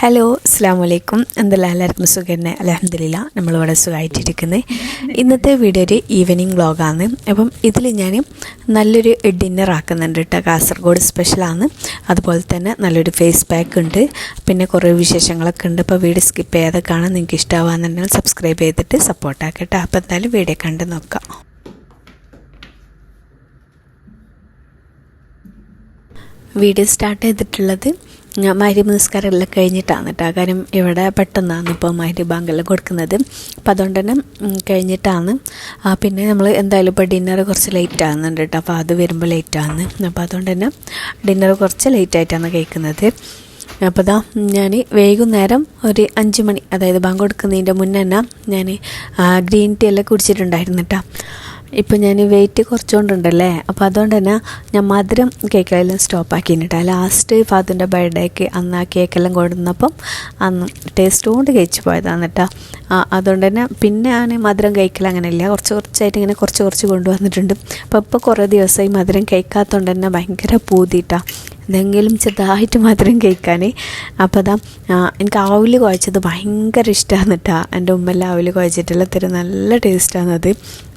Hello അസ്സാം വലൈക്കും എന്തെല്ലാം എല്ലാവർക്കും സുഖന്നെ? അലഹമില്ല നമ്മളിവിടെ സുഖമായിട്ടിരിക്കുന്നത് ഇന്നത്തെ വീഡിയോ ഒരു ഈവനിങ് വ്ളോഗാണ് അപ്പം ഇതിൽ ഞാൻ നല്ലൊരു ഡിന്നർ ആക്കുന്നുണ്ട് കേട്ടോ കാസർഗോഡ് സ്പെഷ്യലാണ് അതുപോലെ തന്നെ നല്ലൊരു ഫേസ് പാക്ക് ഉണ്ട്. പിന്നെ കുറേ വിശേഷങ്ങളൊക്കെ ഉണ്ട്. അപ്പോൾ വീഡിയോ സ്കിപ്പ് ചെയ്യാതെ കാണാൻ നിങ്ങൾക്ക് ഇഷ്ടമാവാന്നുണ്ടെങ്കിൽ സബ്സ്ക്രൈബ് ചെയ്തിട്ട് സപ്പോർട്ടാക്കട്ടെ അപ്പോൾ എന്തായാലും വീഡിയോ കണ്ട് നോക്കാം. വീഡിയോ സ്റ്റാർട്ട് ചെയ്തിട്ടുള്ളത് മഹരിബ് നിസ്കാരം എല്ലാം കഴിഞ്ഞിട്ടാണ് കേട്ടോ കാര്യം ഇവിടെ പെട്ടെന്നാണ് ഇപ്പോൾ മാരി ബാങ്കെല്ലാം കൊടുക്കുന്നത്. അപ്പോൾ അതുകൊണ്ട് തന്നെ കഴിഞ്ഞിട്ടാണ്. പിന്നെ നമ്മൾ എന്തായാലും ഇപ്പോൾ ഡിന്നർ കുറച്ച് ലേറ്റ് ആകുന്നുണ്ട് കേട്ടോ അപ്പോൾ അത് വരുമ്പോൾ ലേറ്റ് ആകുന്നു അപ്പോൾ അതുകൊണ്ട് തന്നെ ഡിന്നർ കുറച്ച് ലേറ്റ് ആയിട്ടാണ് കഴിക്കുന്നത് അപ്പോൾ ഇതാ ഞാൻ വൈകുന്നേരം ഒരു അഞ്ച് മണി അതായത് ബാങ്ക് കൊടുക്കുന്നതിന്റെ മുന്നേ ഞാൻ ഗ്രീൻ ടീ എല്ലാം കുടിച്ചിട്ടുണ്ടായിരുന്നു കേട്ടോ ഇപ്പം ഞാൻ വെയിറ്റ് കുറച്ചുകൊണ്ടുണ്ടല്ലേ അപ്പോൾ അതുകൊണ്ട് തന്നെ ഞാൻ മധുരം കേക്കെല്ലാം സ്റ്റോപ്പ് ആക്കിയിട്ടാ ലാസ്റ്റ് ഫാദറിന്റെ ബർത്ത്ഡേക്ക് അന്ന് ആ കേക്കെല്ലാം കൊടുന്നപ്പം അന്ന് ടേസ്റ്റ് കൊണ്ട് കഴിച്ചു പോയതാണ് കേട്ടോ അതുകൊണ്ട് തന്നെ പിന്നെ ഞാൻ മധുരം കഴിക്കൽ അങ്ങനെയില്ല. കുറച്ച് കുറച്ചായിട്ട് ഇങ്ങനെ കുറച്ച് കുറച്ച് കൊണ്ടുവന്നിട്ടുണ്ട്. അപ്പോൾ ഇപ്പോൾ കുറേ ദിവസമായി മധുരം കഴിക്കാത്തതുകൊണ്ട് തന്നെ ഭയങ്കര പൂതിയിട്ടാ എന്തെങ്കിലും ചെറുതായിട്ട് മധുരം കഴിക്കാൻ അപ്പോൾ അതാ എനിക്ക് ആവിൽ കുഴച്ചത് ഭയങ്കര ഇഷ്ടമാണ് കേട്ടോ എന്റെ ഉമ്മെല്ലാം ആവിൽ കുഴച്ചിട്ടുള്ള തരം നല്ല ടേസ്റ്റാണ് അത്.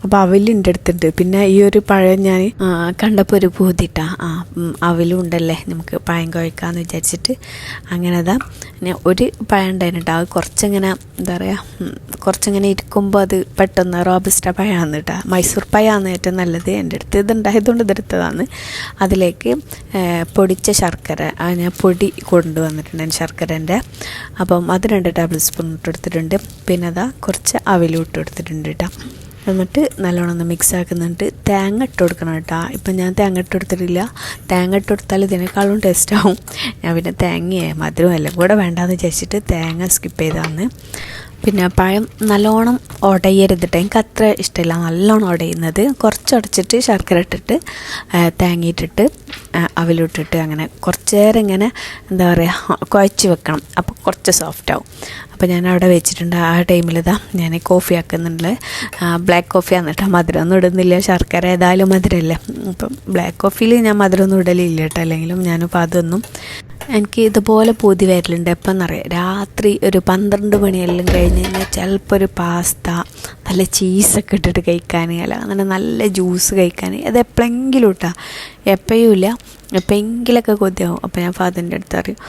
അപ്പോൾ അവലുണ്ട് അടുത്തുണ്ട് പിന്നെ ഈ ഒരു പഴം ഞാൻ കണ്ടപ്പോൾ ഒരു പൂതിട്ടാ ആ അവലും ഉണ്ടല്ലേ നമുക്ക് പഴം കുഴക്കാമെന്ന് വിചാരിച്ചിട്ട്. അങ്ങനെ അതാ ഒരു പഴം ഉണ്ടായിരുന്നു കേട്ടോ അത് കുറച്ചിങ്ങനെ എന്താ പറയുക കുറച്ചിങ്ങനെ ഇരിക്കുമ്പോൾ അത് പെട്ടെന്ന് റോബസ്റ്റ പഴമാണ് കേട്ടോ മൈസൂർ പഴമാണ് ഏറ്റവും നല്ലത്. എന്റെ അടുത്ത് ഇതുണ്ടായതുകൊണ്ട് ഇതെടുത്തതാണ് അതിലേക്ക് ഏ, പൊടിച്ച ശർക്കര ഞാൻ പൊടി കൊണ്ടുവന്നിട്ടുണ്ട് ശർക്കരന്റെ. അപ്പം അത് രണ്ട് ടേബിൾ സ്പൂൺ ഇട്ടെടുത്തിട്ടുണ്ട് പിന്നെ അതാ കുറച്ച് അവലും ഇട്ട് കൊടുത്തിട്ടുണ്ട് കേട്ടോ. എന്നിട്ട് നല്ലോണം ഒന്ന് മിക്സ് ആക്കുന്നുണ്ട്. തേങ്ങ ഇട്ട് കൊടുക്കണം കേട്ടോ. ഇപ്പം ഞാൻ തേങ്ങ ഇട്ട് കൊടുത്തിട്ടില്ല. തേങ്ങ ഇട്ട് കൊടുത്താൽ ഇതിനേക്കാളും ടേസ്റ്റ് ആവും. ഞാൻ പിന്നെ തേങ്ങയെ മധുരവും എല്ലാം കൂടെ വേണ്ടാന്ന് വിചാരിച്ചിട്ട് തേങ്ങ സ്കിപ്പ് ചെയ്താണ് പിന്നെ പഴം നല്ലോണം ഉടയരുതിട്ട് എനിക്ക് അത്ര ഇഷ്ടമില്ല. നല്ലോണം ഉടയുന്നത് കുറച്ച് ഉടച്ചിട്ട് ശർക്കര ഇട്ടിട്ട് തേങ്ങയിട്ടിട്ട് തേങ്ങ അവലിട്ടിട്ട് അങ്ങനെ കുറച്ച് നേരം ഇങ്ങനെ എന്താ പറയുക കുഴച്ച് വെക്കണം. അപ്പോൾ കുറച്ച് സോഫ്റ്റ് ആവും. അപ്പോൾ ഞാൻ അവിടെ വെച്ചിട്ടുണ്ട്. ആ ടൈമിൽ ഇതാ ഞാൻ കോഫി ആക്കുന്നുണ്ട്. ബ്ലാക്ക് കോഫി ആന്നിട്ട് മധുരമൊന്നും ഇടുന്നില്ല. ശർക്കര ഏതായാലും മധുരമല്ലേ അപ്പം ബ്ലാക്ക് കോഫിയിൽ ഞാൻ മധുരമൊന്നും ഇടലില്ല കേട്ടോ അല്ലെങ്കിലും ഞാനിപ്പോൾ അതൊന്നും എനിക്ക് ഇതുപോലെ പൂതി വരലുണ്ട്. എപ്പം എന്നറിയാം രാത്രി ഒരു പന്ത്രണ്ട് മണിയെല്ലാം കഴിഞ്ഞ് കഴിഞ്ഞാൽ ചിലപ്പോൾ ഒരു പാസ്ത നല്ല ചീസൊക്കെ ഇട്ടിട്ട് കഴിക്കാൻ അല്ല അങ്ങനെ നല്ല ജ്യൂസ് കഴിക്കാൻ അത് എപ്പോഴെങ്കിലും ഇട്ടാ എപ്പോഴും ഇല്ല എപ്പോഴെങ്കിലൊക്കെ കൊതിയാവും. അപ്പോൾ ഞാൻ ഫാദറിന്റെ അടുത്ത് അറിയും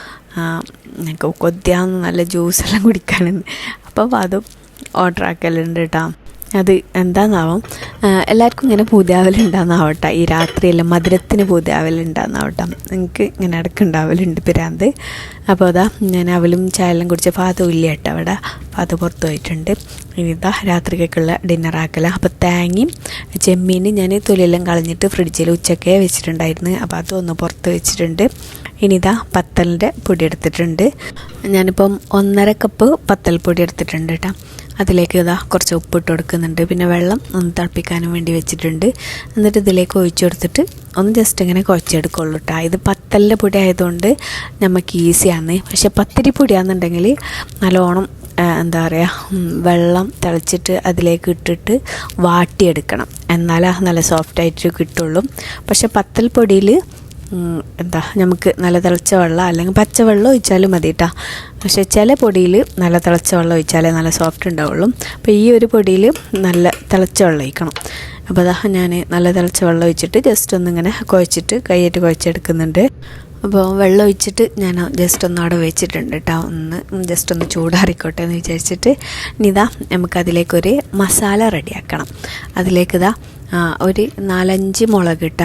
ഞങ്ങൾക്ക് കൊതിയാവുന്ന നല്ല ജ്യൂസെല്ലാം കുടിക്കാനെന്ന് അപ്പോൾ അതും ഓർഡർ ആക്കലുണ്ട് കേട്ടോ അത് എന്താണെന്നാവും എല്ലാവർക്കും ഇങ്ങനെ പൂതിയാവലുണ്ടാകുന്നാവട്ടെ ഈ രാത്രിയെല്ലാം മധുരത്തിന് പൂതിയാവലുണ്ടാകുന്നാവട്ടെ എനിക്ക് ഇങ്ങനെ ഇടയ്ക്ക് ഉണ്ടാവലുണ്ട് പിരാന്ത്. അപ്പോൾ അതാ ഞാൻ അവലും ചായയെല്ലാം കുടിച്ച ഫാദ ഇല്ല കേട്ടോ അവിടെ. ഫാദ പുറത്ത് പോയിട്ടുണ്ട്. ഇനി ഇതാ രാത്രിക്കൊക്കെയുള്ള ഡിന്നർ ആക്കല. അപ്പോൾ തേങ്ങയും ചെമ്മീനും ഞാൻ തൊലിയെല്ലാം കളഞ്ഞിട്ട് ഫ്രിഡ്ജിൽ ഉച്ചക്കേ വെച്ചിട്ടുണ്ടായിരുന്നു. അപ്പോൾ അതൊന്ന് പുറത്ത് വെച്ചിട്ടുണ്ട്. ഇനി ഇതാ പത്തലിന്റെ പൊടി എടുത്തിട്ടുണ്ട്. ഞാനിപ്പം ഒന്നര കപ്പ് പത്തൽ പൊടി എടുത്തിട്ടുണ്ട് കേട്ടോ. അതിലേക്ക് ഇതാ കുറച്ച് ഉപ്പിട്ട് കൊടുക്കുന്നുണ്ട്. പിന്നെ വെള്ളം ഒന്ന് തിളപ്പിക്കാനും വേണ്ടി വെച്ചിട്ടുണ്ട്. എന്നിട്ട് ഇതിലേക്ക് ഒഴിച്ചു കൊടുത്തിട്ട് ഒന്ന് ജസ്റ്റ് ഇങ്ങനെ കുഴച്ചെടുക്കുള്ളൂ കേട്ടോ ഇത് പത്തലിന്റെ പൊടി ആയതുകൊണ്ട് നമുക്ക് ഈസിയാണ് പക്ഷെ പത്തിരി പൊടിയാണെന്നുണ്ടെങ്കിൽ നല്ലോണം എന്താ പറയുക വെള്ളം തിളച്ചിട്ട് അതിലേക്ക് ഇട്ടിട്ട് വാട്ടിയെടുക്കണം. എന്നാലേ നല്ല സോഫ്റ്റായിട്ട് കിട്ടുള്ളൂ. പക്ഷെ പത്തൽ പൊടിയിൽ എന്താ നമുക്ക് നല്ല തിളച്ച വെള്ളം അല്ലെങ്കിൽ പച്ചവെള്ളം ഒഴിച്ചാലും മതി കേട്ടോ പക്ഷേ ചില പൊടിയിൽ നല്ല തിളച്ച വെള്ളം ഒഴിച്ചാലേ നല്ല സോഫ്റ്റ് ഉണ്ടാവുള്ളൂ. അപ്പോൾ ഈ ഒരു പൊടിയിൽ നല്ല തിളച്ച വെള്ളം ഒഴിക്കണം. അപ്പോൾ അതാ ഞാൻ നല്ല തിളച്ച വെള്ളം ഒഴിച്ചിട്ട് ജസ്റ്റ് ഒന്നിങ്ങനെ കുഴച്ചിട്ട് കൈയിട്ട് കുഴച്ചെടുക്കുന്നുണ്ട്. അപ്പോൾ വെള്ളം ഒഴിച്ചിട്ട് ഞാൻ ജസ്റ്റ് ഒന്ന് അവിടെ വെച്ചിട്ടുണ്ട് കേട്ടോ ഒന്ന് ജസ്റ്റ് ഒന്ന് ചൂടാറിക്കോട്ടെ എന്ന് വിചാരിച്ചിട്ട്. ഇനി ഇതാ നമുക്കതിലേക്കൊരു മസാല റെഡിയാക്കണം അതിലേക്ക് ഇതാ ഒരു നാലഞ്ച് മുളക് ഇട്ട.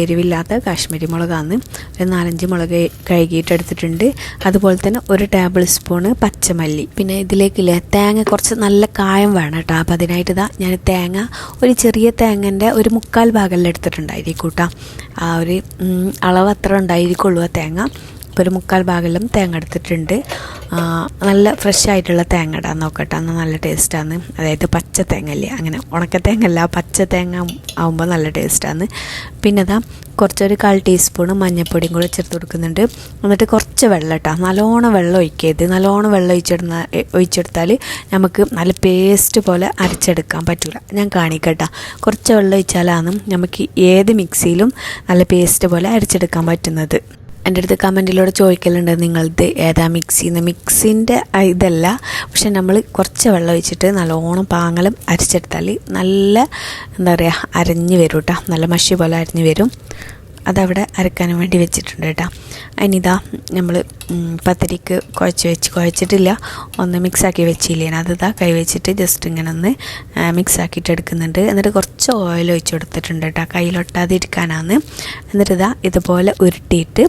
എരിവില്ലാത്ത കാശ്മീരി മുളകാണ് ഒരു നാലഞ്ച് മുളക് കഴുകിയിട്ട് എടുത്തിട്ടുണ്ട്. അതുപോലെ തന്നെ ഒരു ടേബിൾ സ്പൂണ് പച്ചമല്ലി. പിന്നെ ഇതിലേക്കില്ലേ തേങ്ങ കുറച്ച് നല്ല കായം വേണം കേട്ടോ. അപ്പോൾ അതിനായിട്ട് ഇതാ ഞാൻ തേങ്ങ ഒരു ചെറിയ തേങ്ങന്റെ ഒരു മുക്കാൽ ഭാഗമെല്ലാം എടുത്തിട്ടുണ്ടായിരിക്കും കേട്ടോ. ആ ഒരു അളവ് അത്ര ഉണ്ടായിരിക്കുള്ളൂ ആ തേങ്ങ. ഇപ്പോൾ ഒരു മുക്കാൽ ഭാഗമെല്ലാം തേങ്ങ എടുത്തിട്ടുണ്ട്. നല്ല ഫ്രഷ് ആയിട്ടുള്ള തേങ്ങ ഇടാൻ നോക്കട്ടെ. എന്നാൽ നല്ല ടേസ്റ്റാണ് അതായത് പച്ച തേങ്ങ അല്ലേ അങ്ങനെ ഉണക്ക തേങ്ങ അല്ല പച്ച തേങ്ങ ആകുമ്പോൾ നല്ല ടേസ്റ്റാണ് പിന്നെ അതാ കുറച്ചൊരു കാൽ ടീസ്പൂണ് മഞ്ഞൾപ്പൊടിയും കൂടെ ചേർത്ത് കൊടുക്കുന്നുണ്ട്. എന്നിട്ട് കുറച്ച് വെള്ളം ഇട്ടാൽ നല്ലോണം വെള്ളം ഒഴിക്കരുത്. നല്ലോണം വെള്ളം ഒഴിച്ചിടുന്ന ഒഴിച്ചെടുത്താൽ നമുക്ക് നല്ല പേസ്റ്റ് പോലെ അരച്ചെടുക്കാൻ പറ്റില്ല ഞാൻ കാണിക്കട്ട. കുറച്ച് വെള്ളം ഒഴിച്ചാലാണ് നമുക്ക് ഏത് മിക്സിയിലും നല്ല പേസ്റ്റ് പോലെ അരച്ചെടുക്കാൻ പറ്റുന്നത്. എന്റെ അടുത്ത് കമന്റിലൂടെ ചോദിക്കലുണ്ട് നിങ്ങളത് ഏതാ മിക്സി എന്ന് മിക്സിന്റെ ഇതല്ല. പക്ഷെ നമ്മൾ കുറച്ച് വെള്ളം ഒഴിച്ചിട്ട് നല്ലോണം പാങ്ങലും അരച്ചെടുത്താൽ നല്ല എന്താ പറയുക അരഞ്ഞ് വരും കേട്ടോ നല്ല മഷി പോലെ അരഞ്ഞ് വരും. അതവിടെ അരക്കാനും വേണ്ടി വെച്ചിട്ടുണ്ട് കേട്ടോ. അതിനിതാ നമ്മൾ പത്തിരിക്ക് കുഴച്ച് വെച്ച് കുഴച്ചിട്ടില്ല. ഒന്ന് മിക്സാക്കി വെച്ചില്ലേ? അതിതാ കൈ വെച്ചിട്ട് ജസ്റ്റ് ഇങ്ങനെ ഒന്ന് മിക്സാക്കിയിട്ട് എടുക്കുന്നുണ്ട്. എന്നിട്ട് കുറച്ച് ഓയിൽ ഒഴിച്ച് കൊടുത്തിട്ടുണ്ട് കേട്ടോ കയ്യിലൊട്ടാതെ എന്നിട്ട് ഇതാ ഇതുപോലെ ഉരുട്ടിയിട്ട്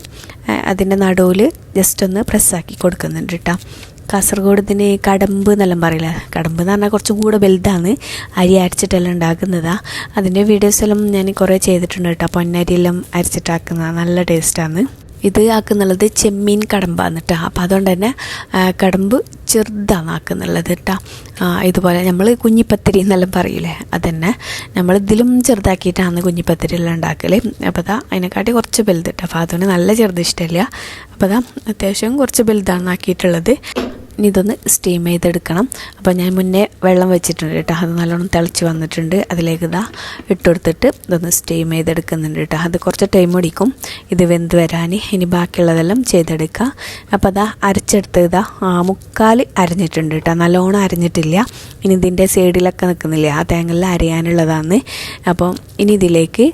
അതിന്റെ നടുവിൽ ജസ്റ്റ് ഒന്ന് പ്രസ്സാക്കി കൊടുക്കുന്നുണ്ട് കേട്ടോ. കാസർഗോഡ് ഇതിന് കടമ്പ് എന്നെല്ലാം പറയില്ല? കടമ്പ് എന്ന് പറഞ്ഞാൽ കുറച്ചും കൂടെ വലുതാണ്. അരി അരച്ചിട്ടെല്ലാം ഉണ്ടാക്കുന്നതാണ് അതിന്റെ വീഡിയോസ് എല്ലാം ഞാൻ കുറേ ചെയ്തിട്ടുണ്ട് കേട്ടോ. പൊന്നരിയെല്ലാം അരച്ചിട്ടാക്കുന്ന നല്ല ടേസ്റ്റാണ് ഇത് ആക്കുന്നുള്ളത് ചെമ്മീൻ കടമ്പാണ് കേട്ടോ. അപ്പോൾ അതുകൊണ്ട് തന്നെ കടമ്പ് ചെറുതാണ് ആക്കുന്നുള്ളത് കേട്ടോ. ഇതുപോലെ നമ്മൾ കുഞ്ഞിപ്പത്തിരി എന്നെല്ലാം പറയില്ലേ? അതന്നെ. നമ്മൾ ഇതിലും ചെറുതാക്കിയിട്ടാണ് കുഞ്ഞിപ്പത്തിരി എല്ലാം ഉണ്ടാക്കൽ അപ്പോൾ അതാ അതിനെക്കാട്ടി കുറച്ച് വലുത് കേട്ടോ. അപ്പോൾ അതുകൊണ്ട് നല്ല ചെറുത് ഇഷ്ടമില്ല. അപ്പോൾ അതാ അത്യാവശ്യം കുറച്ച് വലുതാണ് ആക്കിയിട്ടുള്ളത്. ഇനി ഇതൊന്ന് സ്റ്റീം ചെയ്തെടുക്കണം. അപ്പോൾ ഞാൻ മുന്നേ വെള്ളം വെച്ചിട്ടുണ്ട് കേട്ടോ. അത് നല്ലോണം തിളച്ച് വന്നിട്ടുണ്ട്. അതിലേക്ക് ഇതാ ഇട്ട് കൊടുത്തിട്ട് ഇതൊന്ന് സ്റ്റീം ചെയ്തെടുക്കുന്നുണ്ട് കേട്ടോ. അത് കുറച്ച് ടൈം പിടിക്കും. ഇത് വെന്ത് വരാൻ ഇനി ബാക്കിയുള്ളതെല്ലാം ചെയ്തെടുക്കുക. അപ്പോൾ അതാ അരച്ചെടുത്ത് ഇതാ മുക്കാൽ അരഞ്ഞിട്ടുണ്ട് കേട്ടോ. നല്ലോണം അരഞ്ഞിട്ടില്ല. ഇനി ഇതിന്റെ സൈഡിലൊക്കെ നിൽക്കുന്നില്ല. ആ തേങ്ങയിൽ അരയാനുള്ളതാണ് അപ്പം ഇനി ഇതിലേക്ക്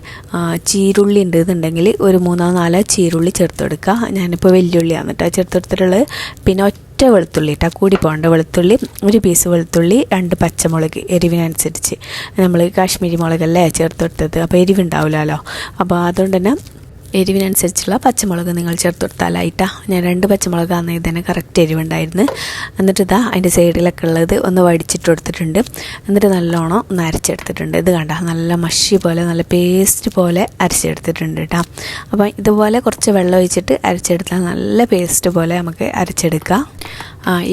ചീരുള്ളി ഉണ്ട് എന്നുണ്ടെങ്കിൽ ഒരു മൂന്നോ നാലോ ചീരുള്ളി ചേർത്ത് കൊടുക്കുക ഞാനിപ്പോൾ വെല്ലുള്ളിയാണ് കേട്ടോ ചേർത്ത് കൊടുത്തിട്ടുള്ളത് പിന്നെ ഒറ്റ വെളുത്തുള്ളി കേട്ടോ കൂടി പോകേണ്ട. വെളുത്തുള്ളി ഒരു പീസ് വെളുത്തുള്ളി രണ്ട് പച്ചമുളക് എരിവിനനുസരിച്ച്. നമ്മൾ കാശ്മീരി മുളകല്ലേ ചേർത്ത് കൊടുത്തത്. അപ്പോൾ എരിവുണ്ടാവില്ലല്ലോ അപ്പോൾ അതുകൊണ്ട് തന്നെ എരിവിനനുസരിച്ചുള്ള പച്ചമുളക് നിങ്ങൾ ചേർത്ത് കൊടുത്താലായിട്ടാ ഞാൻ രണ്ട് പച്ചമുളക് പച്ചമുളകാണ് ഇതിന് കറക്റ്റ് എരിവുണ്ടായിരുന്നു. എന്നിട്ട് ഇതാ അതിന്റെ സൈഡിലൊക്കെ ഉള്ളത് ഒന്ന് വടിച്ചിട്ട് കൊടുത്തിട്ടുണ്ട്. എന്നിട്ട് നല്ലോണം ഒന്ന് അരച്ചെടുത്തിട്ടുണ്ട്. ഇത് കണ്ട നല്ല മഷി പോലെ നല്ല പേസ്റ്റ് പോലെ അരച്ചെടുത്തിട്ടുണ്ട് കേട്ടോ അപ്പം ഇതുപോലെ കുറച്ച് വെള്ളം ഒഴിച്ചിട്ട് അരച്ചെടുത്താൽ നല്ല പേസ്റ്റ് പോലെ നമുക്ക് അരച്ചെടുക്കാം.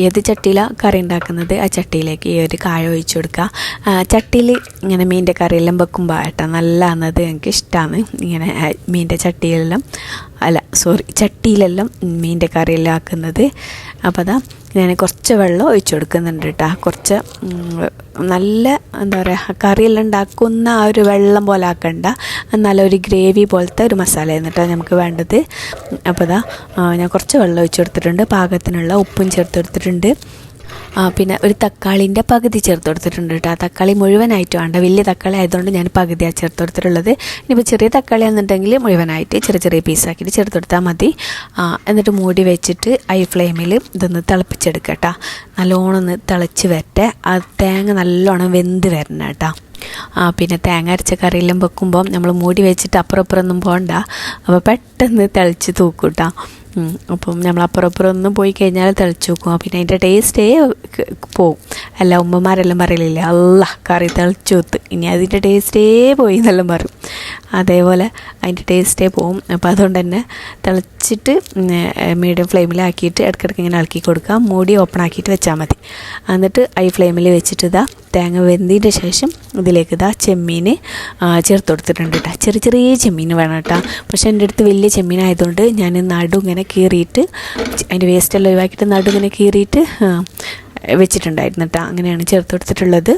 ഏത് ചട്ടിയിലാണ് കറി ഉണ്ടാക്കുന്നത്? ആ ചട്ടിയിലേക്ക് ഈ ഒരു കായ ഒഴിച്ചു കൊടുക്കുക. ചട്ടിയിൽ ഇങ്ങനെ മീന്റെ കറിയെല്ലാം വെക്കുമ്പോൾ ഏട്ടാ നല്ലതാണത് എനിക്ക് ഇഷ്ടമാണ് ഇങ്ങനെ മീന്റെ ചട്ടിയിലെല്ലാം. അല്ല സോറി ചട്ടിയിലെല്ലാം മീന്റെ കറിയെല്ലാം ആക്കുന്നത് അപ്പോൾ അതാ ഞാൻ കുറച്ച് വെള്ളം ഒഴിച്ചു കൊടുക്കുന്നുണ്ട് കേട്ടോ കുറച്ച് നല്ല എന്താ പറയുക കറിയെല്ലാം ഉണ്ടാക്കുന്ന ആ ഒരു വെള്ളം പോലെ ആക്കണ്ട. നല്ല ഒരു ഗ്രേവി പോലത്തെ ഒരു മസാല എന്നിട്ടാണ് നമുക്ക് വേണ്ടത്. അപ്പോൾ അതാ ഞാൻ കുറച്ച് വെള്ളം ഒഴിച്ചു കൊടുത്തിട്ടുണ്ട്. പാകത്തിനുള്ള ഉപ്പും ചേർത്ത് കൊടുത്തിട്ടുണ്ട്. പിന്നെ ഒരു തക്കാളിന്റെ പകുതി ചേർത്ത് കൊടുത്തിട്ടുണ്ട് കേട്ടോ. ആ തക്കാളി മുഴുവനായിട്ട് വേണ്ട. വലിയ തക്കാളി ആയതുകൊണ്ട് ഞാൻ പകുതിയാണ് ചേർത്ത് കൊടുത്തിട്ടുള്ളത്. ഇനിയിപ്പോൾ ചെറിയ തക്കാളി എന്നുണ്ടെങ്കിൽ മുഴുവനായിട്ട് ചെറിയ ചെറിയ പീസാക്കിയിട്ട് ചേർത്ത് കൊടുത്താൽ മതി. ആ, എന്നിട്ട് മൂടി വെച്ചിട്ട് ഐ ഫ്ലെയിമിൽ ഇതൊന്ന് തിളപ്പിച്ചെടുക്കുക കേട്ടോ നല്ലോണം ഒന്ന് തിളച്ച് വരട്ടെ. ആ തേങ്ങ നല്ലോണം വെന്ത് വരണം കേട്ടോ. ആ പിന്നെ തേങ്ങ അരച്ച കറിയെല്ലാം വെക്കുമ്പോൾ നമ്മൾ മൂടി വെച്ചിട്ട് അപ്പുറം ഇപ്പുറം പോകണ്ട അപ്പോൾ പെട്ടെന്ന് തിളച്ച് തൂക്കൂട്ടാം. അപ്പം നമ്മൾ അപ്പുറം അപ്പുറം ഒന്നും പോയി കഴിഞ്ഞാൽ തിളച്ച് വെക്കും. പിന്നെ അതിന്റെ ടേസ്റ്റേ പോവും. അല്ല ഉമ്മമാരെല്ലാം പറയലില്ല അല്ല കറി തിളച്ചൂത്ത് ഇനി അതിന്റെ ടേസ്റ്റേ പോയി എന്നെല്ലാം പറയും. അതേപോലെ അതിന്റെ ടേസ്റ്റേ പോവും. അപ്പോൾ അതുകൊണ്ട് തന്നെ തിളച്ചിട്ട് മീഡിയം ഫ്ലെയിമിലാക്കിയിട്ട് ഇടയ്ക്കിടയ്ക്ക് ഇങ്ങനെ ഇളക്കി കൊടുക്കുക. മൂടി ഓപ്പൺ ആക്കിയിട്ട് വെച്ചാൽ മതി. എന്നിട്ട് ഹൈ ഫ്ലെയിമിൽ വെച്ചിട്ട് ഇതാ തേങ്ങ വെന്തതിന്റെ ശേഷം ഇതിലേക്ക് ഇതാ ചെമ്മീൻ ചേർത്ത് കൊടുത്തിട്ടുണ്ട് കേട്ടോ ചെറിയ ചെറിയ ചെമ്മീൻ വേണം കേട്ടോ പക്ഷേ എന്റെ അടുത്ത് വലിയ ചെമ്മീൻ ആയതുകൊണ്ട് ഞാൻ നടു ഇങ്ങനെ കീറിയിട്ട് അതിന്റെ വേസ്റ്റെല്ലാം ഒഴിവാക്കിയിട്ട് നടു ഇങ്ങനെ കീറിയിട്ട് വെച്ചിട്ടുണ്ടായിരുന്നു കേട്ടോ അങ്ങനെയാണ് ചേർത്ത് കൊടുത്തിട്ടുള്ളത്.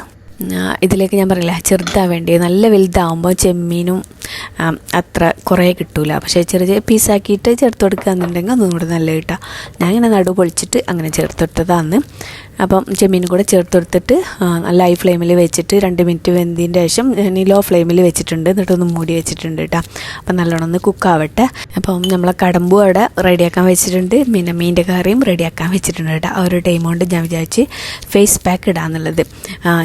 ഇതിലേക്ക് ഞാൻ പറയില്ല ചെറുതാണ് വേണ്ടി നല്ല വലുതാവുമ്പോൾ ചെമ്മീനും അത്ര കുറേ കിട്ടൂല. പക്ഷേ ചെറിയ ചെറിയ പീസാക്കിയിട്ട് ചേർത്ത് കൊടുക്കുക എന്നുണ്ടെങ്കിൽ അതും കൂടെ നല്ല കിട്ടുക ഞാൻ ഇങ്ങനെ നടു പൊളിച്ചിട്ട് അങ്ങനെ ചേർത്ത് കൊടുത്തതാണ്. അപ്പം ചെമ്മീൻ കൂടെ ചേർത്ത് കൊടുത്തിട്ട് നല്ല ഹൈ ഫ്ലെയിമിൽ വെച്ചിട്ട് രണ്ട് മിനിറ്റ് വെന്തതിന്റെ ശേഷം ഞാൻ ലോ ഫ്ലെയിമിൽ വെച്ചിട്ടുണ്ട്. എന്നിട്ടൊന്ന് മൂടി വെച്ചിട്ടുണ്ട് കേട്ടോ അപ്പം നല്ലോണം ഒന്ന് കുക്കാവട്ടെ അപ്പം നമ്മളെ കടമ്പും അവിടെ റെഡിയാക്കാൻ വെച്ചിട്ടുണ്ട്. പിന്നെ മീന്റെ കറിയും റെഡിയാക്കാൻ വെച്ചിട്ടുണ്ട് കേട്ടോ ആ ഒരു ടൈം കൊണ്ട് ഞാൻ വിചാരിച്ച് ഫേസ് പാക്ക് ഇടാന്നുള്ളത്.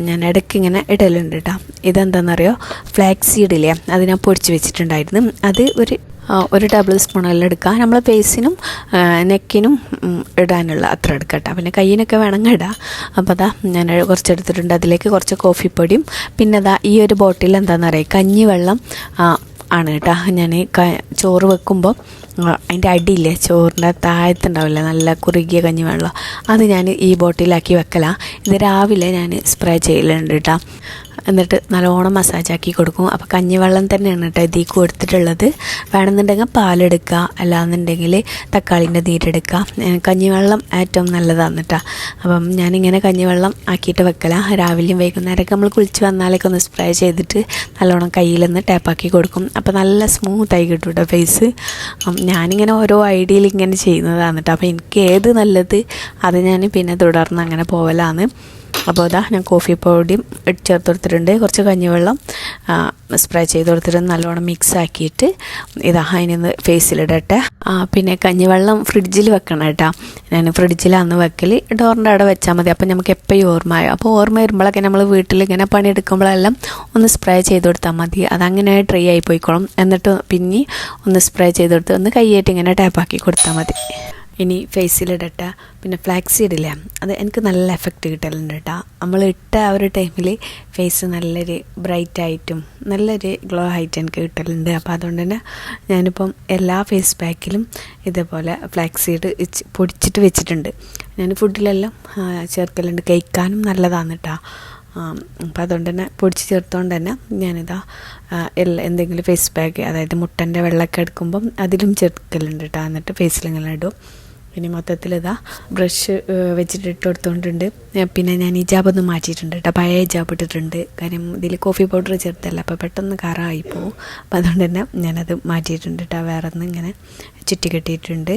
ഞാൻ ഇടയ്ക്ക് ഇങ്ങനെ ഇടലുണ്ട് കേട്ടോ ഇതെന്താണെന്നറിയോ ഫ്ലാക്സ് സീഡില്ലേ അത് ഞാൻ പൊടിച്ച് വെച്ചിട്ടുണ്ടായിരുന്നു. അത് ഒരു ഒരു ടേബിൾ സ്പൂൺ സ്പൂണെല്ലാം എടുക്കുക നമ്മൾ ഫേസിനും നെക്കിനും ഇടാനുള്ള അത്ര എടുക്കട്ടെ. പിന്നെ കയ്യിനൊക്കെ വേണമെങ്കിൽ ഇടാം. അപ്പോൾ അതാ ഞാൻ കുറച്ച് എടുത്തിട്ടുണ്ട് അതിലേക്ക് കുറച്ച് കോഫിപ്പൊടിയും പിന്നെ അതാ ഈ ഒരു ബോട്ടിൽ എന്താണെന്ന് പറയുക കഞ്ഞിവെള്ളം ആണ് കേട്ടോ. ഞാൻ ചോറ് വെക്കുമ്പോൾ അതിന്റെ അടിയില്ലേ? ചോറിന്റെ താഴത്തുണ്ടാവില്ല? നല്ല കുറുകിയ കഞ്ഞി വെള്ളം. അത് ഞാൻ ഈ ബോട്ടിലാക്കി വെക്കലാണ് ഇത് രാവിലെ ഞാൻ സ്പ്രേ ചെയ്യലുണ്ട് കേട്ടോ. എന്നിട്ട് നല്ലോണം മസാജാക്കി കൊടുക്കും. അപ്പോൾ കഞ്ഞിവെള്ളം തന്നെയാണ് കേട്ടോ ഇതിൽ കൊടുത്തിട്ടുള്ളത്. വേണമെന്നുണ്ടെങ്കിൽ പാലെടുക്കുക. അല്ലാന്നുണ്ടെങ്കിൽ തക്കാളിന്റെ നീരെടുക്കുക. കഞ്ഞിവെള്ളം ഏറ്റവും നല്ലതാണ് കേട്ടോ. അപ്പം ഞാനിങ്ങനെ കഞ്ഞിവെള്ളം ആക്കിയിട്ട് വെക്കല. രാവിലെയും വൈകുന്നേരമൊക്കെ നമ്മൾ കുളിച്ച് വന്നാലൊക്കെ ഒന്ന് സ്പ്രേ ചെയ്തിട്ട് നല്ലോണം കയ്യിലൊന്ന് ടാപ്പാക്കി കൊടുക്കും. അപ്പോൾ നല്ല സ്മൂത്തായി കിട്ടും കേട്ടോ ഫേസ് ഞാനിങ്ങനെ ഓരോ ഐഡിയയിൽ ഇങ്ങനെ ചെയ്യുന്നതാണ് കേട്ടോ. അപ്പോൾ എനിക്ക് ഏത് നല്ലത് അത് ഞാൻ പിന്നെ തുടർന്ന് അങ്ങനെ പോവലാണ് അപ്പോൾ ഇതാ ഞാൻ കോഫി ഇട്ട് ചേർത്ത് കൊടുത്തിട്ടുണ്ട്. കുറച്ച് കഞ്ഞിവെള്ളം സ്പ്രേ ചെയ്ത് കൊടുത്തിട്ട് നല്ലോണം മിക്സ് ആക്കിയിട്ട് ഇതാ അതിനൊന്ന് ഫേസിലിടട്ടെ പിന്നെ കഞ്ഞിവെള്ളം ഫ്രിഡ്ജിൽ വെക്കണം കേട്ടോ. ഞാൻ ഫ്രിഡ്ജിലാണ് വെക്കൽ ഡോറിന്റെ അവിടെ വെച്ചാൽ മതി. അപ്പോൾ നമുക്ക് എപ്പോഴും ഓർമ്മ അപ്പോൾ ഓർമ്മ വരുമ്പോഴൊക്കെ നമ്മൾ വീട്ടിൽ ഇങ്ങനെ പണിയെടുക്കുമ്പോഴെല്ലാം ഒന്ന് സ്പ്രേ ചെയ്ത് കൊടുത്താൽ മതി. അതങ്ങനെ ട്രൈ ആയി പോയിക്കോളും. എന്നിട്ട് പിന്നെ ഒന്ന് സ്പ്രേ ചെയ്ത് കൊടുത്ത് ഒന്ന് കൈയായിട്ട് ഇങ്ങനെ ടാപ്പാക്കി കൊടുത്താൽ മതി. ഇനി ഫേസിലിടട്ട പിന്നെ ഫ്ലാക്സ് സീഡില്ലേ അത് എനിക്ക് നല്ല എഫക്റ്റ് കിട്ടലുണ്ട് കേട്ടോ നമ്മൾ ഇട്ട ആ ഒരു ടൈമിൽ ഫേസ് നല്ലൊരു ബ്രൈറ്റ് ആയിട്ടും നല്ലൊരു ഗ്ലോ ആയിട്ട് എനിക്ക് കിട്ടലുണ്ട്. അപ്പോൾ അതുകൊണ്ട് തന്നെ ഞാനിപ്പം എല്ലാ ഫേസ് പാക്കിലും ഇതേപോലെ ഫ്ലാക്സ് സീഡ് പൊടിച്ചിട്ട് വെച്ചിട്ടുണ്ട്. ഞാൻ ഫുഡിലെല്ലാം ചേർക്കലുണ്ട്. കഴിക്കാനും നല്ലതാണ് കേട്ടോ അപ്പോൾ അതുകൊണ്ട് തന്നെ പൊടിച്ച് ചേർത്തുകൊണ്ട് തന്നെ ഞാനിതാ എല്ലാ എന്തെങ്കിലും ഫേസ് പാക്ക് അതായത് മുട്ടന്റെ വെള്ളമൊക്കെ എടുക്കുമ്പം അതിലും ചേർക്കലുണ്ട് കേട്ടോ എന്നിട്ട് ഫേസിലിങ്ങനെ ഇടും. പിന്നെ മൊത്തത്തിൽ ഇതാ ബ്രഷ് വെച്ചിട്ട് ഇട്ട് കൊടുത്തോണ്ടിണ്ട് പിന്നെ ഞാൻ ഹിജാബ് ഒന്ന് മാറ്റിയിട്ടുണ്ട് കേട്ടോ. പഴയ ഹിജാബ് ഇട്ടിട്ടുണ്ട്. കാര്യം ഇതിൽ കോഫി പൗഡർ ചേർത്തല്ല അപ്പോൾ പെട്ടെന്ന് കറായി പോകും അപ്പോൾ അതുകൊണ്ട് തന്നെ ഞാനത് മാറ്റിയിട്ടുണ്ട് കേട്ടോ. വേറെ ഒന്ന് ഇങ്ങനെ ചുറ്റി കെട്ടിയിട്ടുണ്ട്.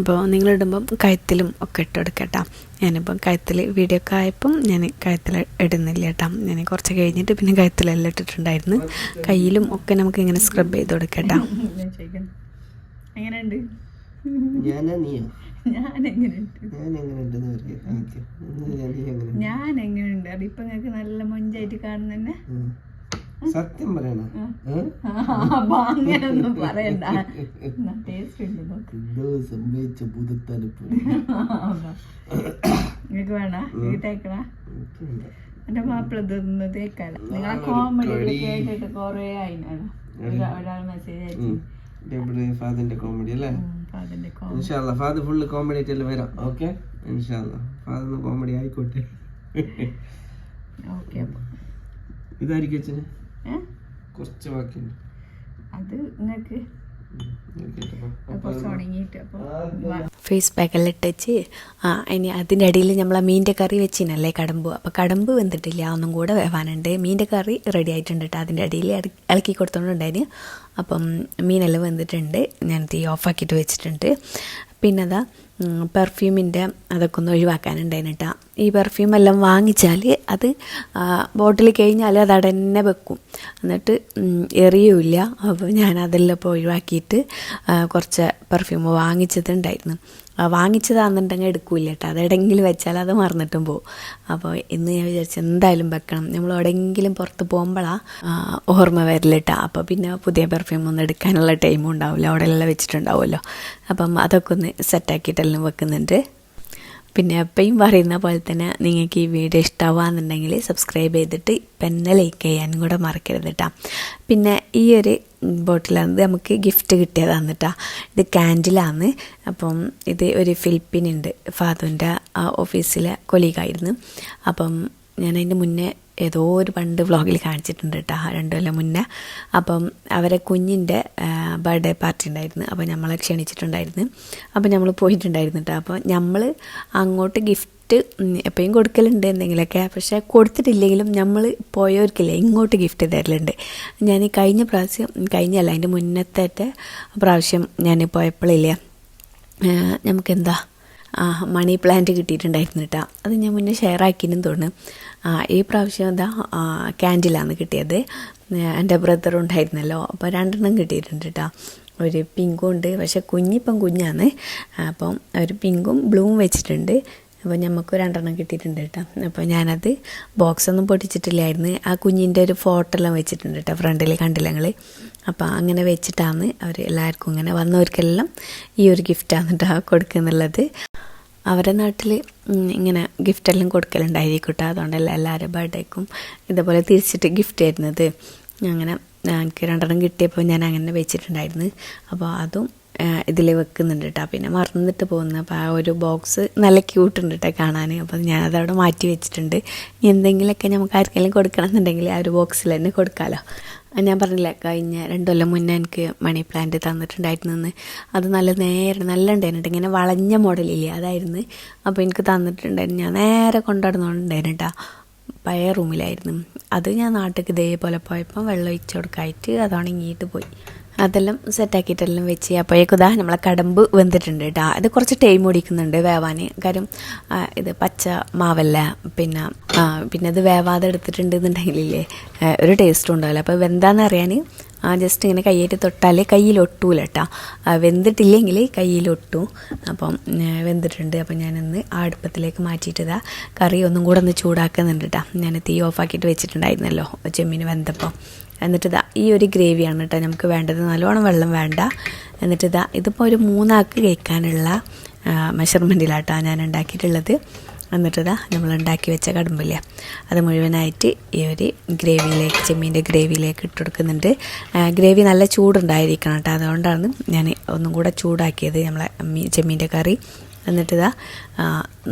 അപ്പോൾ നിങ്ങളിടുമ്പം കഴുത്തിലും ഒക്കെ ഇട്ട് കൊടുക്കട്ടോ ഞാനിപ്പം കഴുത്തിൽ വീഡിയോ ഒക്കെ ആയപ്പം ഞാൻ കഴുത്തിൽ ഇടുന്നില്ല കേട്ടോ. ഞാൻ കുറച്ച് കഴിഞ്ഞിട്ട് പിന്നെ കഴുത്തിലെല്ലാം ഇട്ടിട്ടുണ്ടായിരുന്നു. കയ്യിലും ഒക്കെ നമുക്ക് ഇങ്ങനെ സ്ക്രബ് ചെയ്ത് കൊടുക്കട്ടോ എങ്ങനെയുണ്ട്? ഞാനാ നീയോ? ഞാൻ എങ്ങനെയുണ്ട് ഞാൻ എങ്ങനെയുണ്ട് അതിപ്പോ നിങ്ങൾക്ക് നല്ല മൊഞ്ചായിട്ട് കാണുന്നെ. സത്യം പറയണ? പറയണ്ട. സംഭവിച്ച ഭൂതത്തലപ്പ്. വേണ? എന്റെ മാപ്പിള തേക്കാല നിങ്ങളെ കോമഡി കേട്ടിട്ട് കൊറേ ആയിനാണ് ഒരാൾ മെസ്സേജ് അയച്ചു. ഫാദറിന്റെ കോമഡി അല്ലേ? ഇൻഷാല്ല ഫാദർ ഫുള്ള് കോമഡി ആയിട്ടല്ലേ വരാം. ഓക്കെ ഇൻഷാല്ല ഫാദർ കോമഡി ആയിക്കോട്ടെ. ഇതായിരിക്കും? കുറച്ച് ബാക്കിയുണ്ട്. അത് നിങ്ങൾക്ക് ഫേസ് പാക്കെല്ലാം ഇട്ടേച്ച് ആ ഇനി അതിന്റെ ഇടയിൽ നമ്മൾ ആ മീന്റെ കറി വെച്ചിനല്ലേ കടമ്പ്. അപ്പോൾ കടമ്പ് വെന്തിട്ടില്ല ഒന്നും കൂടെ വേവാനുണ്ട്. മീന്റെ കറി റെഡി ആയിട്ടുണ്ട് കേട്ടോ അതിന്റെ ഇടയിൽ ഇളക്കി കൊടുത്തോണ്ടുണ്ടായിന്. അപ്പം മീനെല്ലാം വെന്തിട്ടുണ്ട്. ഞാൻ തീ ഓഫാക്കിയിട്ട് വെച്ചിട്ടുണ്ട്. പിന്നെ അതാ പെർഫ്യൂമിന്റെ അതൊക്കെ ഒന്ന് ഒഴിവാക്കാനുണ്ടായിരുന്നു കേട്ടോ ഈ പെർഫ്യൂം എല്ലാം വാങ്ങിച്ചാൽ അത് ബോട്ടിൽ കഴിഞ്ഞാൽ അത് അവിടെ തന്നെ വെക്കും. എന്നിട്ട് എറിയൂല അപ്പോൾ ഞാൻ അതെല്ലാം ഇപ്പോൾ ഒഴിവാക്കിയിട്ട് കുറച്ച് പെർഫ്യൂം വാങ്ങിച്ചതുണ്ടായിരുന്നു. വാങ്ങിച്ചതാണെന്നുണ്ടെങ്കിൽ എടുക്കൂല കേട്ടോ അത് വെച്ചാൽ അത് മറന്നിട്ടും പോകും അപ്പോൾ ഇന്ന് ഞാൻ വിചാരിച്ചു എന്തായാലും വെക്കണം. നമ്മൾ എവിടെയെങ്കിലും പുറത്ത് പോകുമ്പോഴാണ് ഓർമ്മ വരില്ല കേട്ടോ അപ്പോൾ പിന്നെ പുതിയ പെർഫ്യൂം ഒന്നും എടുക്കാനുള്ള ടൈമും ഉണ്ടാവില്ല അവിടെ എല്ലാം വെച്ചിട്ടുണ്ടാവുമല്ലോ. അപ്പം അതൊക്കെ ഒന്ന് സെറ്റാക്കിയിട്ടെല്ലാം വെക്കുന്നുണ്ട്. പിന്നെ എപ്പോഴും പറയുന്ന പോലെ തന്നെ നിങ്ങൾക്ക് ഈ വീഡിയോ ഇഷ്ടമാവാന്നുണ്ടെങ്കിൽ സബ്സ്ക്രൈബ് ചെയ്തിട്ട് പിന്നെ ലൈക്ക് ചെയ്യാനും കൂടെ മറക്കരുത് കേട്ടോ പിന്നെ ഈ ഒരു ബോട്ടിലാണ് നമുക്ക് ഗിഫ്റ്റ് കിട്ടിയതാണ് കേട്ടോ ഇത് ക്യാൻഡിലാണ് അപ്പം ഇത് ഒരു ഫിലിപ്പിനുണ്ട്. ഫാദുവിന്റെ ഓഫീസിലെ കൊലീഗായിരുന്നു. അപ്പം ഞാൻ അതിന്റെ മുന്നേ ഏതോ ഒരു പണ്ട് വ്ളോഗിൽ കാണിച്ചിട്ടുണ്ട് കേട്ടോ രണ്ടു കൊല്ലം മുന്നേ. അപ്പം അവരെ കുഞ്ഞിന്റെ ബർത്ത്ഡേ പാർട്ടി ഉണ്ടായിരുന്നു. അപ്പോൾ നമ്മളെ ക്ഷണിച്ചിട്ടുണ്ടായിരുന്നു. അപ്പോൾ നമ്മൾ പോയിട്ടുണ്ടായിരുന്നു കേട്ടോ അപ്പോൾ നമ്മൾ അങ്ങോട്ട് ഗിഫ്റ്റ് എപ്പോഴും കൊടുക്കലുണ്ട് എന്തെങ്കിലുമൊക്കെ. പക്ഷേ കൊടുത്തിട്ടില്ലെങ്കിലും നമ്മൾ പോയവർക്കില്ലേ ഇങ്ങോട്ട് ഗിഫ്റ്റ് തരലുണ്ട്. ഞാൻ കഴിഞ്ഞ പ്രാവശ്യം കഴിഞ്ഞല്ല അതിന്റെ മുന്നത്തെ പ്രാവശ്യം ഞാൻ പോയപ്പോഴില്ലേ നമുക്കെന്താ മണി പ്ലാന്റ് കിട്ടിയിട്ടുണ്ടായിരുന്നു കേട്ടോ അത് ഞാൻ മുന്നേ ഷെയർ ആക്കിയെന്നും തോന്നുന്നു. ഈ പ്രാവശ്യം എന്താ ക്യാൻഡിലാണ് കിട്ടിയത്. എന്റെ ബ്രദർ ഉണ്ടായിരുന്നല്ലോ. അപ്പോൾ രണ്ടെണ്ണം കിട്ടിയിട്ടുണ്ട് കേട്ടോ ഒരു പിങ്കും ഉണ്ട് പക്ഷെ കുഞ്ഞിപ്പം കുഞ്ഞാണ്. അപ്പം ഒരു പിങ്കും ബ്ലൂവും വെച്ചിട്ടുണ്ട്. അപ്പോൾ നമുക്ക് രണ്ടെണ്ണം കിട്ടിയിട്ടുണ്ട് കേട്ടോ അപ്പോൾ ഞാനത് ബോക്സ് ഒന്നും പൊട്ടിച്ചിട്ടില്ലായിരുന്നു. ആ കുഞ്ഞിന്റെ ഒരു ഫോട്ടോ എല്ലാം വെച്ചിട്ടുണ്ട് കേട്ടോ ഫ്രണ്ടിൽ കണ്ടില്ല ഞങ്ങൾ അപ്പോൾ അങ്ങനെ വെച്ചിട്ടാണ് അവർ എല്ലാവർക്കും ഇങ്ങനെ വന്നവർക്കെല്ലാം ഈ ഒരു ഗിഫ്റ്റാണ് കേട്ടോ കൊടുക്കുന്നുള്ളത്. അവരുടെ നാട്ടിൽ ഇങ്ങനെ ഗിഫ്റ്റെല്ലാം കൊടുക്കലുണ്ടായിരിക്കും കേട്ടോ അതുകൊണ്ടല്ല എല്ലാവരുടെ ബർത്ത്ഡേക്കും ഇതേപോലെ തിരിച്ചിട്ട് ഗിഫ്റ്റ് തരുന്നത്. അങ്ങനെ എനിക്ക് രണ്ടെണ്ണം കിട്ടിയപ്പോൾ ഞാൻ അങ്ങനെ വെച്ചിട്ടുണ്ടായിരുന്നു. അപ്പോൾ അതും ഇതിൽ വെക്കുന്നുണ്ട് കേട്ടോ പിന്നെ മറന്നിട്ട് പോകുന്നു. അപ്പോൾ ആ ഒരു ബോക്സ് നല്ല ക്യൂട്ടുണ്ട് കേട്ടോ കാണാൻ അപ്പോൾ ഞാനതവിടെ മാറ്റി വെച്ചിട്ടുണ്ട്. ഇനി എന്തെങ്കിലുമൊക്കെ നമുക്ക് ആർക്കെങ്കിലും കൊടുക്കണം എന്നുണ്ടെങ്കിൽ ആ ഒരു ബോക്സിൽ തന്നെ കൊടുക്കാമല്ലോ ഞാൻ പറഞ്ഞില്ല കഴിഞ്ഞ രണ്ട് കൊല്ലം മുന്നേ എനിക്ക് മണി പ്ലാന്റ് തന്നിട്ടുണ്ടായിരുന്നു അത് നല്ല നേരെ നല്ല ഉണ്ടായിരുന്നു ഇങ്ങനെ വളഞ്ഞ മോഡലില്ലേ അതായിരുന്നു. അപ്പോൾ എനിക്ക് തന്നിട്ടുണ്ടായിരുന്നു. ഞാൻ നേരെ കൊണ്ടുനടന്നുകൊണ്ടുണ്ടായിരുന്നു കേട്ടോ പഴയ റൂമിലായിരുന്നു അത് ഞാൻ നാട്ടിലേക്ക് ഇതേപോലെ പോയപ്പോൾ വെള്ളം ഒഴിച്ചു കൊടുക്കായിട്ട് അത് പോയി. അതെല്ലാം സെറ്റാക്കിയിട്ടെല്ലാം വെച്ച് അപ്പോഴേക്കും ഇതാ നമ്മളെ കടമ്പ് വെന്തിട്ടുണ്ട് കേട്ടോ അത് കുറച്ച് ടൈം ഓടിക്കുന്നുണ്ട് വേവാൻ കാര്യം ഇത് പച്ച മാവല്ല. പിന്നെ പിന്നെ അത് വേവാതെ എടുത്തിട്ടുണ്ട് എന്നുണ്ടെങ്കിലേ ഒരു ടേസ്റ്റും ഉണ്ടാവില്ല. അപ്പോൾ വെന്താന്ന് അറിയാൻ ജസ്റ്റ് ഇങ്ങനെ കൈയേറ്റ് തൊട്ടാൽ കയ്യിലൊട്ടൂല കേട്ടോ വെന്തിട്ടില്ലെങ്കിൽ കയ്യിലൊട്ടു അപ്പം വെന്തിട്ടുണ്ട്. അപ്പം ഞാനൊന്ന് ആ അടുപ്പത്തിലേക്ക് മാറ്റിയിട്ട് ഇതാ കറി ഒന്നും കൂടെ ഒന്ന് ചൂടാക്കുന്നുണ്ട് കേട്ടോ ഞാൻ തീ ഓഫാക്കിയിട്ട് വെച്ചിട്ടുണ്ടായിരുന്നല്ലോ ചെമ്മീൻ വെന്തപ്പോൾ എന്നിട്ട് ഈ ഒരു ഗ്രേവിയാണ് കേട്ടോ നമുക്ക് വേണ്ടത്. നല്ലോണം വെള്ളം വേണ്ട. എന്നിട്ട് ഇതാ ഇതിപ്പോൾ ഒരു മൂന്നാക്ക് കേൾക്കാനുള്ള മെഷർമെന്റിലാട്ടോ ഞാൻ ഉണ്ടാക്കിയിട്ടുള്ളത്. എന്നിട്ട് ഇതാ നമ്മൾ ഉണ്ടാക്കി വെച്ച കടുമ്പില്ല അത് മുഴുവനായിട്ട് ഈ ഒരു ഗ്രേവിയിലേക്ക് ചെമ്മീന്റെ ഗ്രേവിയിലേക്ക് ഇട്ട് കൊടുക്കുന്നുണ്ട്. ഗ്രേവി നല്ല ചൂടുണ്ടായിരിക്കണം കേട്ടോ അതുകൊണ്ടാണ് ഞാൻ ഒന്നും കൂടെ ചൂടാക്കിയത് നമ്മളെ ചെമ്മീന്റെ കറി. എന്നിട്ട് ഇതാ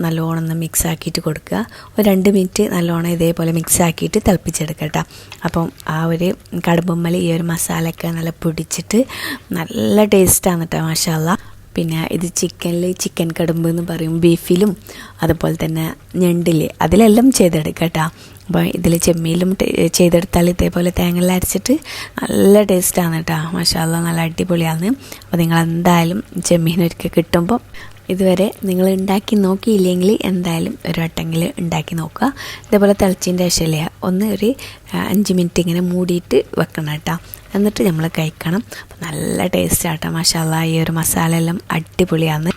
നല്ലോണം ഒന്ന് മിക്സ് ആക്കിയിട്ട് കൊടുക്കുക. ഒരു രണ്ട് മിനിറ്റ് നല്ലോണം ഇതേപോലെ മിക്സ് ആക്കിയിട്ട് തിളപ്പിച്ചെടുക്കുക കേട്ടോ അപ്പം ആ ഒരു കടുമ്പമ്മൽ ഈ ഒരു മസാലയൊക്കെ നല്ല പിടിച്ചിട്ട് നല്ല ടേസ്റ്റാണ് കേട്ടോ മാഷാല്ല പിന്നെ ഇത് ചിക്കനിൽ ചിക്കൻ കടുമ്പ് എന്ന് പറയും ബീഫിലും അതുപോലെ തന്നെ ഞണ്ടിൽ അതിലെല്ലാം ചെയ്തെടുക്കുക കേട്ടോ അപ്പോൾ ഇതിൽ ചെമ്മീലും ചെയ്തെടുത്താൽ ഇതേപോലെ തേങ്ങയിൽ അരച്ചിട്ട് നല്ല ടേസ്റ്റാണ് കേട്ടോ മഷാല നല്ല അടിപൊളിയാണ്. അപ്പോൾ നിങ്ങൾ എന്തായാലും ചെമ്മീൻ കിട്ടുമ്പോൾ ഇതുവരെ നിങ്ങൾ ഉണ്ടാക്കി നോക്കിയില്ലെങ്കിൽ എന്തായാലും ഒരു വട്ടെങ്കിൽ ഉണ്ടാക്കി നോക്കുക. ഇതേപോലെ തിളച്ചിന്റെ ശേഷമല്ലേ ഒന്ന് ഒരു അഞ്ച് മിനിറ്റ് ഇങ്ങനെ മൂടിയിട്ട് വെക്കണം കേട്ടോ. എന്നിട്ട് നമ്മൾ കഴിക്കണം. നല്ല ടേസ്റ്റ് ആട്ടോ മസാല ഈ ഒരു മസാല എല്ലാം അടിപൊളിയാണ്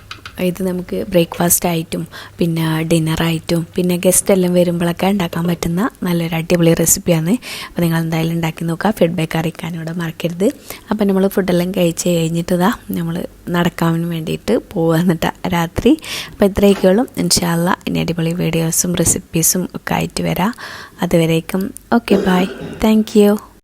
ഇത് നമുക്ക് ബ്രേക്ക്ഫാസ്റ്റ് ആയിട്ടും പിന്നെ ഡിന്നറായിട്ടും പിന്നെ ഗസ്റ്റ് എല്ലാം വരുമ്പോഴൊക്കെ ഉണ്ടാക്കാൻ പറ്റുന്ന നല്ലൊരു അടിപൊളി റെസിപ്പിയാണ് അപ്പോൾ നിങ്ങൾ എന്തായാലും ഉണ്ടാക്കി നോക്കുക. ഫീഡ്ബാക്ക് അറിയിക്കാനൂടെ മറക്കരുത്. അപ്പോൾ നമ്മൾ ഫുഡെല്ലാം കഴിച്ച് കഴിഞ്ഞിട്ട് ഇതാ നമ്മൾ നടക്കാൻ വേണ്ടിയിട്ട് പോകുക എന്നിട്ട് രാത്രി അപ്പോൾ ഇത്രയൊക്കെയുള്ളൂ ഇൻഷാല്ല ഇനി അടിപൊളി വീഡിയോസും റെസിപ്പീസും ഒക്കെ ആയിട്ട് വരാം. അതുവരേക്കും ഓക്കെ ബായ് താങ്ക്